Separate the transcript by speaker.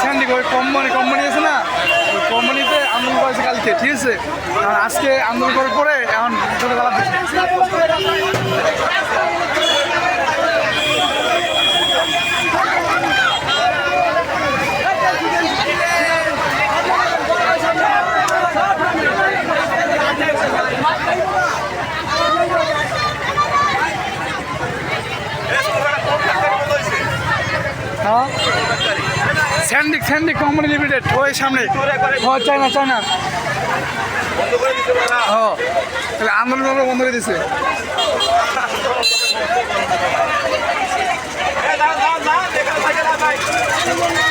Speaker 1: স্যান্ডিক ওই company company আছে না? ওই কোম্পানিতে আন্দোলন করেছে কালকে, ঠিক আছে? আজকে আন্দোলন করার পরে এখন গেলাম হ্যাঁ? স্যান্ডিক স্যান্ডিক কোম্পানি লিমিটেড ওই সামনে ও, চায়না চায়না। ও, তাহলে আন্দোলন আন্দোলন বন্ধ করে দিছে। দেখা